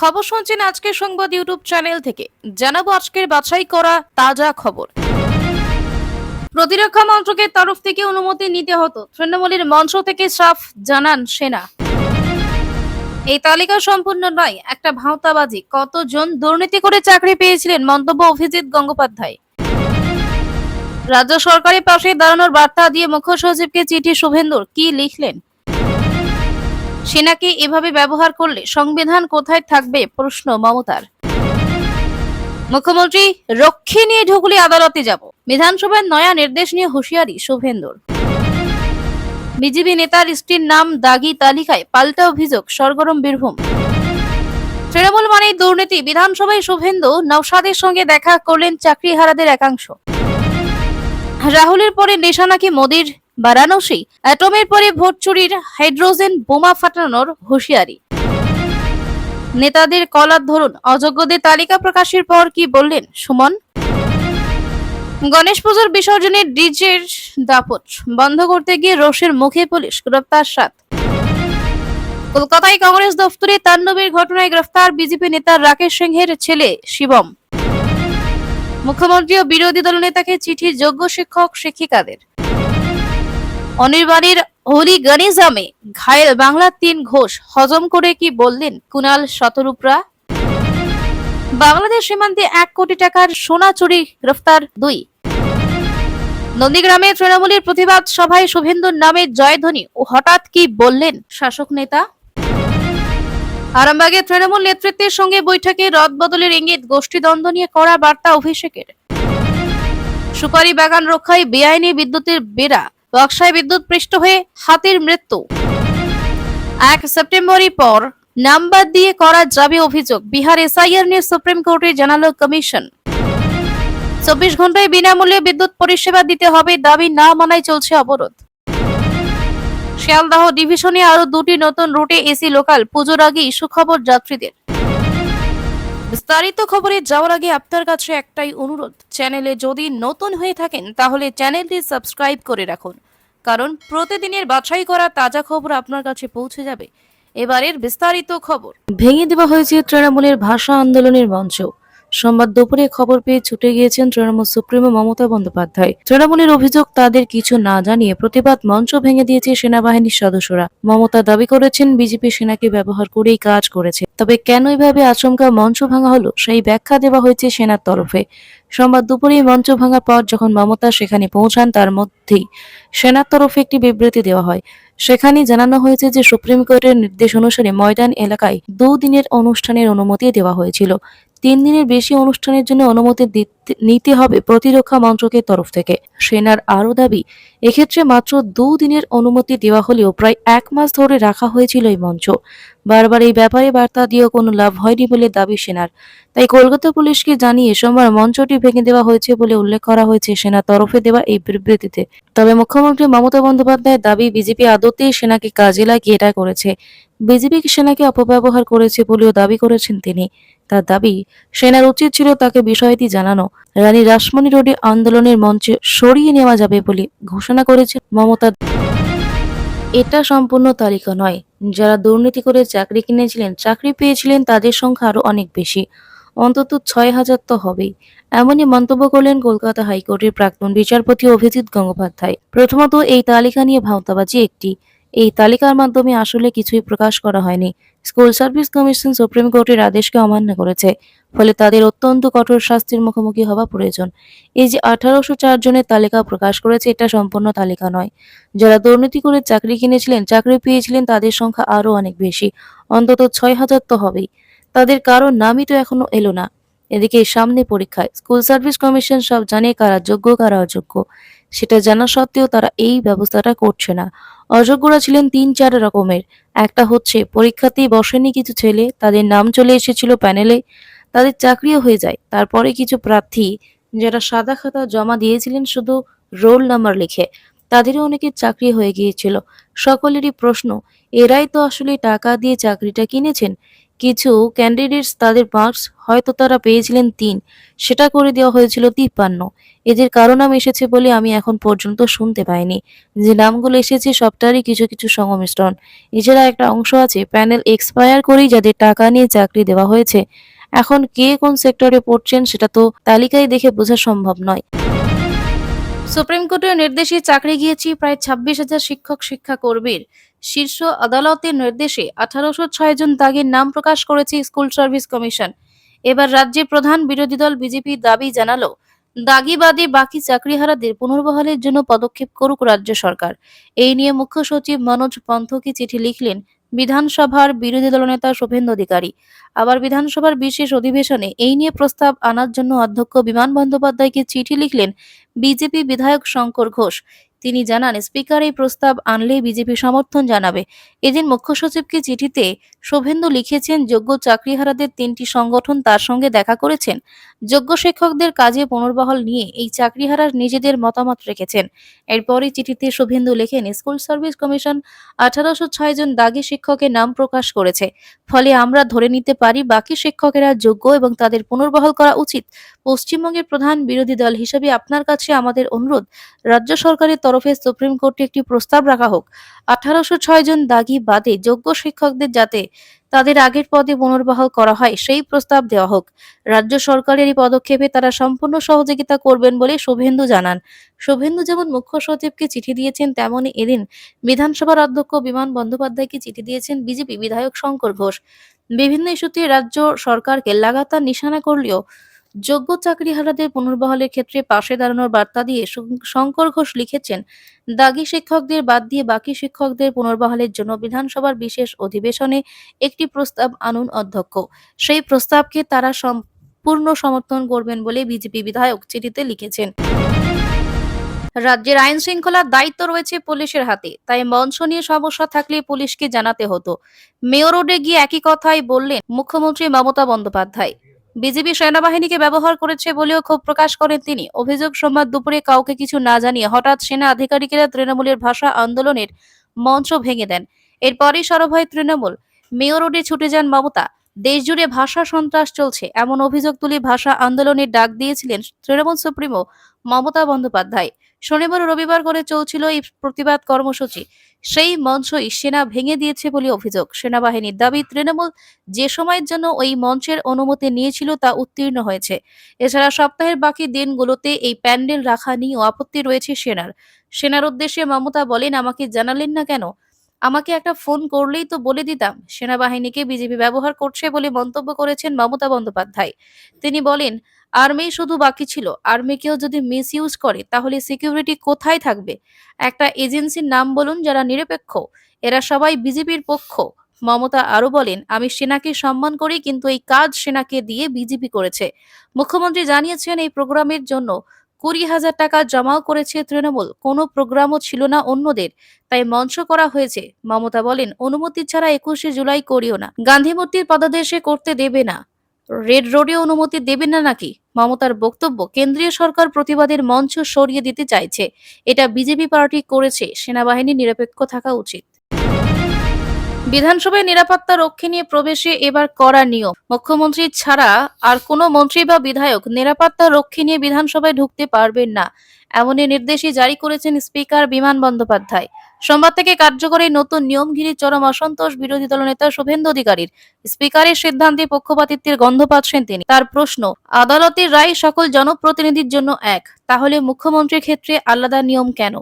খবর শুনছেন আজকের সংবাদ ইউটিউব চ্যানেল থেকে। জানাব আজকের বাছাই করা তাজা খবর। প্রতিরক্ষা মন্ত্রকের তরফ থেকে অনুমতি নিতে হতো। তৃণমূলের মঞ্চ থেকে সাফ জানান সেনা। এই তালিকা সম্পূর্ণ নয়, একটা ভাঁওতাবাজি। কতজন দুর্নীতি করে চাকরি পেয়েছিলেন মন্তব্য অভিজিৎ গঙ্গোপাধ্যায়। রাজ্য সরকারের পাশে দাঁড়ানোর বার্তা দিয়ে মুখ্য সচিবকে চিঠি শুভেন্দুর। কি লিখলেন? সেনাকে এভাবে ব্যবহার করলে সংবিধান কোথায় থাকবে? প্রশ্ন মমতার। মুখ্যমন্ত্রী, রক্ষী নিয়ে ঢুকলে আদালতে যাব। বিধানসভার নয়া নির্দেশ নিয়ে হুঁশিয়ারি শুভেন্দুর। বিজেপি নেতার স্ত্রীর নাম, দাগি তালিকায় পাল্টা অভিযোগ, সরগরম বীরভূম। তৃণমূল মানেই দুর্নীতি। বিধানসভায় শুভেন্দু নওশাদের সঙ্গে দেখা করলেন চাকরিহারাদের একাংশ। রাহুলের পরে নিশানাকি মোদির? বারাণসী, অ্যাটমের পরে ভোট চুরির হাইড্রোজেন বোমা ফাটানোর হুঁশিয়ারি। নেতাদের কলার ধরুন, অযোগ্যদের তালিকা প্রকাশের পর কি বললেন সুমন? গণেশ পুজোর বিসর্জনের ডিজের দাপট, বন্ধ করতে গিয়ে রোষের মুখে পুলিশ, গ্রেপ্তার সাত। কলকাতায় কংগ্রেস দফতরে তাণ্ডবের ঘটনায় গ্রেফতার বিজেপি নেতা রাকেশ সিংহের ছেলে শিবম। মুখ্যমন্ত্রী ও বিরোধী দলনেতাকে চিঠি যোগ্য শিক্ষক, শিক্ষিকাদের। অনির্বাণীর হলিগনিজামে ঘায়েল বাংলার তিন ঘোষ। হজম করে কি বললেন কুনাল শতরূপরা? বাংলাদেশ সীমান্তে এক কোটি টাকার সোনা চুরি, গ্রেফতার দুই। নন্দীগ্রামে তৃণমূলের প্রতিবাদ সভায় শুভেন্দুর নামে জয়ধ্বনি। ও হঠাৎ কি বললেন শাসক নেতা? আরামবাগে তৃণমূল নেতৃত্বের সঙ্গে বৈঠকে রদ বদলের ইঙ্গিত গোষ্ঠীদ্বন্দ্ব নিয়ে কড়া বার্তা অভিষেকের। সুপারি বাগান রক্ষায় বেআইনি বিদ্যুতের বেড়া। বক্সায় বিদ্যুৎ পৃষ্ঠ হয়ে হাতির মৃত্যু। এক সেপ্টেম্বরই পর নাম্বার দিয়ে করা যাবে অভিযোগ, বিহার এসআইআর নিয়ে সুপ্রিম কোর্টে জানালো কমিশন। চব্বিশ ঘন্টায় বিনামূল্যে বিদ্যুৎ পরিষেবা দিতে হবে দাবি না মানায় চলছে অবরোধ। শিয়ালদাহ ডিভিশনে আরও দুটি নতুন রুটে এসি লোকাল, পুজোর আগেই সুখবর যাত্রীদের। বিস্তারিত খবরে যাওয়ার আগে আপনার কাছে একটাই অনুরোধ। চ্যানেলে যদি নতুন হয়ে থাকেন, তাহলে চ্যানেলটি সাবস্ক্রাইব করে রাখুন। কারণ প্রতিদিনের বাছাই করা তাজা খবর আপনার কাছে পৌঁছে যাবে। এবারের বিস্তারিত খবর। ভেঙে দেওয়া হয়েছে তৃণমূলের ভাষা আন্দোলনের মঞ্চ। সোমবার দুপুরে খবর পেয়ে ছুটে গিয়েছেন তৃণমূল সুপ্রিমো মমতা বন্দ্যোপাধ্যায়। তৃণমূলের অভিযোগ, তাদের কিছু না জানিয়ে প্রতিবাদ মঞ্চ ভেঙে দিয়েছে সেনাবাহিনীর সদস্যরা। মমতা দাবি করেছেন, বিজেপি সেনাকে ব্যবহার করেই কাজ করেছে। তবে কেন এভাবে আচমকা মঞ্চ ভাঙা হলো, সেই ব্যাখ্যা দেওয়া হয়েছে সেনার তরফে। সোমবার দুপুরে মঞ্চ ভাঙার পর যখন মমতা সেখানে পৌঁছান, তার মধ্যেই সেনার তরফে একটি বিবৃতি দেওয়া হয়। সেখানে জানানো হয়েছে যে, সুপ্রিম কোর্টের নির্দেশ অনুসারে ময়দান এলাকায় দুদিনের অনুষ্ঠানের অনুমতি দেওয়া হয়েছিল। তিন দিনের বেশি অনুষ্ঠানের জন্য অনুমতি নিতে হবে প্রতিরক্ষা মন্ত্রকের তরফ থেকে। সেনার আরও দাবি, এক্ষেত্রে মাত্র দুদিনের অনুমতি দেওয়া হলেও প্রায় এক মাস ধরে রাখা হয়েছিল এই মঞ্চ। বারবার এই ব্যাপারে বার্তা দিয়েও কোনো লাভ হয়নি বলে দাবি সেনার। তাই কলকাতা পুলিশকে জানিয়ে সোমবার মঞ্চটি ভেঙে দেওয়া হয়েছে বলে উল্লেখ করা হয়েছে সেনার তরফে দেওয়া এই বিবৃতিতে। তবে মুখ্যমন্ত্রী মমতা বন্দ্যোপাধ্যায়ের দাবি, বিজেপি আদতেই সেনাকে কাজে লাগিয়ে এটা করেছে। বিজেপি সেনাকে অপব্যবহার করেছে বলেও দাবি করেছেন তিনি। তার দাবি, সেনার উচিত ছিল তাকে বিষয়টি জানানো। রানী রাসমণি রোডে আন্দোলনের মঞ্চে সরিয়ে নেওয়া যাবে বলে ঘোষণা করেছেন মমতা এটা সম্পূর্ণ তালিকা নয়। যারা দুর্নীতি করে চাকরি কিনেছিলেন, চাকরি পেয়েছিলেন, তাদের সংখ্যা আরও অনেক বেশি। অন্তত ছয় হাজার তো হবেই। এমনই মন্তব্য করলেন কলকাতা হাইকোর্টের প্রাক্তন বিচারপতি অভিজিৎ গঙ্গোপাধ্যায়। প্রথমত এই তালিকা নিয়ে ভাওতাবাজি একটি। এই তালিকার মাধ্যমে আসলে কিছুই প্রকাশ করা হয়নি। স্কুল সার্ভিস কমিশন সুপ্রিম কোর্টের আদেশকে অমান্য করেছে, ফলে তাদের অত্যন্ত কঠোর শাস্তির মুখোমুখি হওয়া প্রয়োজন। এই যে আঠারোশো চার জনের তালিকা প্রকাশ করেছে, এটা সম্পূর্ণ তালিকা নয়। যারা দুর্নীতি করে চাকরি কিনেছিলেন, চাকরি পেয়েছিলেন, তাদের সংখ্যা আরও অনেক বেশি। অন্তত ছয় হাজার তো হবেই। তাদের কারও নামই তো এখনও এলো না। এদিকে সামনে পরীক্ষায়, স্কুল সার্ভিস কমিশন সব জানে কারা যোগ্য, কারা অযোগ্য। সেটা জানা সত্ত্বেও তারা এই ব্যবস্থাটা করছে না। অযোগ্যরা ছিলেন তিন চার রকমের। একটা হচ্ছে, পরীক্ষাতেই বসেনি কিছু ছেলে, তাদের নাম চলে এসেছিল প্যানেলে, তাদের চাকরিও হয়ে যায়। তারপরে কিছু প্রার্থী, যারা সাদা খাতা জমা দিয়েছিলেন শুধু রোল নাম্বার লিখে, তাদেরও অনেকের চাকরি হয়ে গিয়েছিল। সকলেরই প্রশ্ন, এরাই তো আসলে টাকা দিয়ে চাকরিটা কিনেছেন? কিছু ক্যান্ডিডেটস তাদের মার্কস হয়তো তারা পেয়েছিলেন তিন। সেটা করে দেওয়া হয়েছিল তিপ্পান্ন। এদের কারও নাম এসেছে বলে আমি এখন পর্যন্ত শুনতে পাইনি। যে নামগুলো এসেছে সবটারই কিছু কিছু সংমিশ্রণ। এছাড়া একটা অংশ আছে প্যানেল এক্সপায়ার করেই যাদের টাকা নিয়ে চাকরি দেওয়া হয়েছে। এখন কে কোন সেক্টরে পড়ছেন সেটা তো তালিকায় দেখে বোঝা সম্ভব নয়। সুপ্রিম কোর্টের নির্দেশে চাকরি গিয়েছি প্রায় ছাব্বিশ হাজার শিক্ষক শিক্ষা কর্মীর শীর্ষ আদালতের নির্দেশে আঠারোশো ছয় জন দাগের নাম প্রকাশ করেছে স্কুল সার্ভিস কমিশন। এবার রাজ্যের প্রধান বিরোধী দল বিজেপি দাবি জানালো দাগি বাদে বাকি চাকরিহারাদের পুনর্বহালের জন্য পদক্ষেপ করুক রাজ্য সরকার। এই নিয়ে মুখ্য সচিব মনোজ পন্থকে চিঠি লিখলেন, বিধানসভার বিরোধী দলনেতা শুভেন্দু অধিকারী। আবার বিধানসভার বিশেষ অধিবেশনে এই নিয়ে প্রস্তাব আনার জন্য অধ্যক্ষ বিমান বন্দ্যোপাধ্যায়কে চিঠি লিখলেন বিজেপি বিধায়ক শঙ্কর ঘোষ। তিনি জানান, স্পিকার এই প্রস্তাব আনলে বিজেপি সমর্থন জানাবে। এদিন মুখ্য সচিবকে চিঠিতে শুভেন্দু লিখেছেন, যোগ্য চাকরিহারাদের তিনটি সংগঠন তার সঙ্গে দেখা করেছেন। যোগ্য শিক্ষকদের কাজে পুনর্বহাল নিয়ে এই চাকরিহারা নিজেদের মতামত রেখেছেন। এরপরই চিঠিতে শুভেন্দু লেখেন, স্কুল সার্ভিস কমিশন আঠারোশো ছয় জন দাগি শিক্ষকের নাম প্রকাশ করেছে। ফলে আমরা ধরে নিতে পারি, বাকি শিক্ষকেরা যোগ্য এবং তাদের পুনর্বহাল করা উচিত। পশ্চিমবঙ্গের প্রধান বিরোধী দল হিসেবে আপনার কাছে আমাদের অনুরোধ। রাজ্য সরকারের তরফে সুপ্রিম কোর্টে একটি প্রস্তাব রাখা হোক। আঠারোশো ছয় জন দাগি বাদে যোগ্য শিক্ষকদের যাতে তাদের আগের পদে পুনর্বহাল করা হয়, সেই প্রস্তাব দেওয়া হোক। রাজ্য সরকারের এই পদক্ষেপে তারা সম্পূর্ণ সহযোগিতা করবেন বলে শুভেন্দু জানান। শুভেন্দু যেমন মুখ্য সচিবকে চিঠি দিয়েছেন তেমনই এদিন বিধানসভার অধ্যক্ষ বিমান বন্দ্যোপাধ্যায়কে চিঠি দিয়েছেন বিজেপি বিধায়ক শঙ্কর ঘোষ। বিভিন্ন ইস্যুতে রাজ্য সরকারকে লাগাতার নিশানা করলেও যোগ্য চাকরিহারাদের পুনর্বহালের ক্ষেত্রে পাশে দাঁড়ানোর বার্তা দিয়ে শঙ্কর ঘোষ লিখেছেন, দাগি শিক্ষকদের বাদ দিয়ে বাকি শিক্ষকদের পুনর্বহালের জন্য বিধানসভার বিশেষ অধিবেশনে একটি প্রস্তাব আনুন অধ্যক্ষ। সেই প্রস্তাবকে তারা সম্পূর্ণ সমর্থন করবেন বলে বিজেপি বিধায়ক চিঠিতে লিখেছেন। রাজ্যের আইন শৃঙ্খলার দায়িত্ব রয়েছে পুলিশের হাতে, তাই মঞ্চ নিয়ে সমস্যা থাকলে পুলিশকে জানাতে হতো। মেয়র রোডে গিয়ে একই কথাই বললেন মুখ্যমন্ত্রী মমতা বন্দ্যোপাধ্যায়। বিজেপি সেনাবাহিনীকে ব্যবহার করেছে বলেও ক্ষোভ প্রকাশ করেন তিনি। অভিযোগ, সোমবার দুপুরে কাউকে কিছু না জানিয়ে হঠাৎ সেনা আধিকারিকেরা তৃণমূলের ভাষা আন্দোলনের মঞ্চ ভেঙে দেন। এরপরই সরব হয় তৃণমূল, মেয়র রোডে ছুটে যান মমতা। দেশজুড়ে ভাষা সন্ত্রাস চলছে, এমন অভিযোগ তুলে ভাষা আন্দোলনের ডাক দিয়েছিলেন তৃণমূল সুপ্রিমো মমতা বন্দ্যোপাধ্যায়। শনিবার রবিবার করে চলছিল এই প্রতিবাদ কর্মসূচি। সেই মঞ্চই সেনা ভেঙে দিয়েছে বলে অভিযোগ। সেনাবাহিনীর দাবি, তৃণমূল যে সময়ের জন্য ওই মঞ্চের অনুমতি নিয়েছিল তা উত্তীর্ণ হয়েছে। এছাড়া সপ্তাহের বাকি দিনগুলোতে এই প্যান্ডেল রাখা নিয়েও আপত্তি রয়েছে সেনার। সেনার উদ্দেশ্যে মমতা বলেন, আমাকে জানালেন না কেন? আমাকে একটা ফোন করলেই তো বলে দিতাম। সেনাবাহিনীকে বিজেপি ব্যবহার করছে বলে মন্তব্য করেছেন মমতা বন্দ্যোপাধ্যায়। তিনি বলেন আর্মি শুধু বাকি ছিল। আর্মিকেও যদি মিস ইউজ করে, তাহলে সিকিউরিটি কোথায় থাকবে? একটা এজেন্সির নাম বলুন যারা নিরপেক্ষ। এরা সবাই বিজেপির পক্ষ। মমতা আরও বলেন, আমি সেনাকে সম্মান করি, কিন্তু এই কাজ সেনাকে দিয়ে বিজেপি করেছে। মুখ্যমন্ত্রী জানিয়েছেন, এই প্রোগ্রামের জন্য কুড়ি হাজার টাকা জমাও করেছে তৃণমূল। কোনো প্রোগ্রামও ছিল না অন্যদের, তাই মঞ্চ করা হয়েছে। মমতা বলেন, অনুমতি ছাড়া একুশে জুলাই করিও না। গান্ধী মূর্তির পদদেশে করতে দেবে না। রেড রোডে অনুমতি দেবে না নাকি? মমতার বক্তব্য, কেন্দ্রীয় সরকার প্রতিবাদের মঞ্চ সরিয়ে দিতে চাইছে। এটা বিজেপি পার্টি করেছে সেনাবাহিনী নিরপেক্ষ থাকা উচিত। বিধানসভায় নিরাপত্তা রক্ষী নিয়ে প্রবেশে এবার করা নিয়ম। মুখ্যমন্ত্রী ছাড়া আর কোনো মন্ত্রী বা বিধায়ক নিরাপত্তা রক্ষী নিয়ে বিধানসভায় ঢুকতে পারবেন না, এমনই নির্দেশই জারি করেছেন স্পিকার বিমান বন্দ্যোপাধ্যায়। সোমবার থেকে কার্যকরী নতুন নিয়ম ঘিরে চরম অসন্তোষ বিরোধী দলনেতা শুভেন্দু অধিকারীর। স্পিকারের সিদ্ধান্তে পক্ষপাতিত্বের গন্ধ পাচ্ছেন তিনি। তার প্রশ্ন, আদালতের রায় সকল জনপ্রতিনিধির জন্য এক, তাহলে মুখ্যমন্ত্রীর ক্ষেত্রে আলাদা নিয়ম কেন?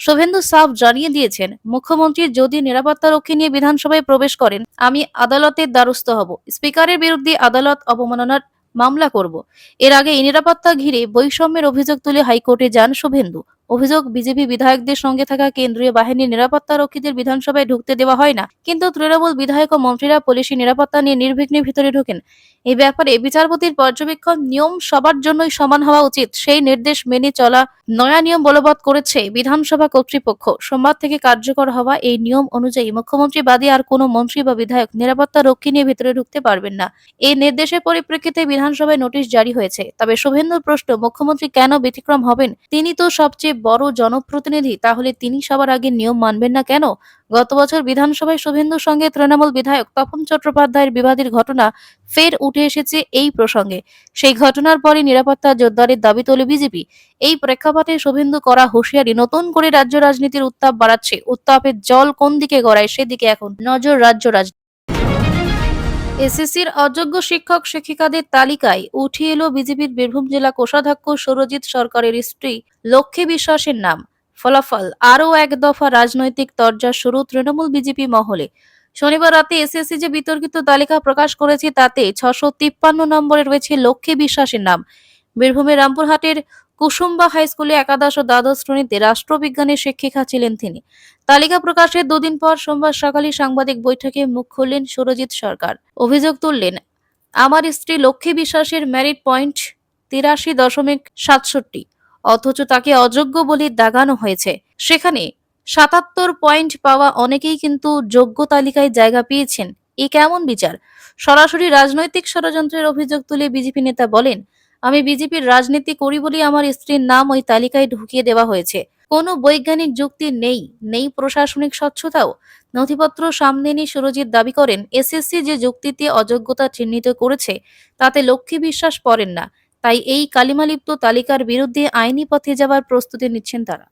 শুভেন্দু সাফ জানিয়ে দিয়েছেন, মুখ্যমন্ত্রী যদি নিরাপত্তা রক্ষী নিয়ে বিধানসভায় প্রবেশ করেন, আমি আদালতের দ্বারস্থ হব। স্পিকারের বিরুদ্ধে আদালত অবমাননার মামলা করব। এর আগে এই নিরাপত্তা ঘিরে বৈষম্যের অভিযোগ তুলে হাইকোর্টে যান শুভেন্দু। অভিযোগ, বিজেপি বিধায়কদের সঙ্গে থাকা কেন্দ্রীয় বাহিনীর নিরাপত্তা রক্ষীদের বিধানসভায় ঢুকতে দেওয়া হয় না। কিন্তু তৃণমূল বিধায়ক ও মন্ত্রীরা পুলিশি নিরাপত্তা নিয়ে নির্বিঘ্নে ভিতরে ঢোকেন। এই ব্যাপারে বিচারপতির পর্যবেক্ষণ নিয়ম সবার জন্যই সমান হওয়া উচিত। সেই নির্দেশ মেনে চলা নয়া নিয়ম বলবৎ করেছে বিধানসভা কর্তৃপক্ষ। সোমবার থেকে কার্যকর হওয়া এই নিয়ম অনুযায়ী মুখ্যমন্ত্রী বাদে আর কোনো মন্ত্রী বা বিধায়ক নিরাপত্তা রক্ষী নিয়ে ভিতরে ঢুকতে পারবেন না। এই নির্দেশের পরিপ্রেক্ষিতে বিধানসভায় নোটিশ জারি হয়েছে। তবে শুভেন্দুর প্রশ্ন, মুখ্যমন্ত্রী কেন ব্যতিক্রম হবেন? তিনি তো সবচেয়ে বড় জনপ্রতিনিধি, তাহলে তিনি সবার আগে নিয়ম মানবেন না কেন? গত বছর বিধানসভায় শুভেন্দুর সঙ্গে তৃণমূল বিধায়ক তপন চট্টোপাধ্যায়ের বিবাদের ঘটনা ফের উঠে এসেছে এই প্রসঙ্গে। সেই ঘটনার পরে নিরাপত্তা জোরদারের দাবি তোলে বিজেপি। এই প্রেক্ষাপটে শুভেন্দু করা হুঁশিয়ারি, নতুন করে রাজ্য রাজনীতির উত্তাপ বাড়াচ্ছে। উত্তাপের জল কোন দিকে গড়ায় সেদিকে এখন নজর রাজ্য রাজনীতি এসএসসির অযোগ্য শিক্ষক শিক্ষিকাদের তালিকায় উঠে এলো বিজেপির বীরভূম জেলা কোষাধ্যক্ষ সৌরজিৎ সরকারের স্ত্রী লক্ষ্মী বিশ্বাসের নাম। ফলাফল, আরও এক দফা রাজনৈতিক তরজা শুরু তৃণমূল বিজেপি মহলে। শনিবার রাতে এসএসসি যে বিতর্কিত তালিকা প্রকাশ করেছে তাতে ছশো তিপ্পান্ন নম্বরে রয়েছে লক্ষ্মী বিশ্বাসের নাম। বীরভূমের রামপুরহাটের কুসুম্বা হাই স্কুলে একাদশ ও দ্বাদশ শ্রেণীতে রাষ্ট্রবিজ্ঞানের শিক্ষিকা ছিলেন তিনি। তালিকা প্রকাশের দুদিন পর সোমবার সকালে সাংবাদিক বৈঠকে মুখ খুললেন সুরজিৎ সরকার। অভিযোগ তুললেন, আমার স্ত্রী লক্ষ্মী বিশ্বাসের ম্যারিট পয়েন্ট তিরাশি দশমিক সাতষট্টি, অথচ তাকে অযোগ্য বলে দাগানো হয়েছে। সেখানে সাতাত্তর পয়েন্ট পাওয়া অনেকেই কিন্তু যোগ্য তালিকায় জায়গা পেয়েছেন। এ কেমন বিচার? সরাসরি রাজনৈতিক ষড়যন্ত্রের অভিযোগ তুলে বিজেপি নেতা বলেন আমি বিজেপির রাজনীতি করি বলে আমার স্ত্রীর নাম ওই তালিকায় ঢুকিয়ে দেওয়া হয়েছে। কোনো বৈজ্ঞানিক যুক্তি নেই নেই প্রশাসনিক স্বচ্ছতাও। নথিপত্র সামনে নিয়ে সুরজিৎ দাবি করেন, এসএসসি যে যুক্তিতে অযোগ্যতা চিহ্নিত করেছে, তাতে লক্ষ্মী বিশ্বাস পড়েন না। তাই এই কালিমালিপ্ত তালিকার বিরুদ্ধে আইনি পথে যাবার প্রস্তুতি নিচ্ছেন তারা।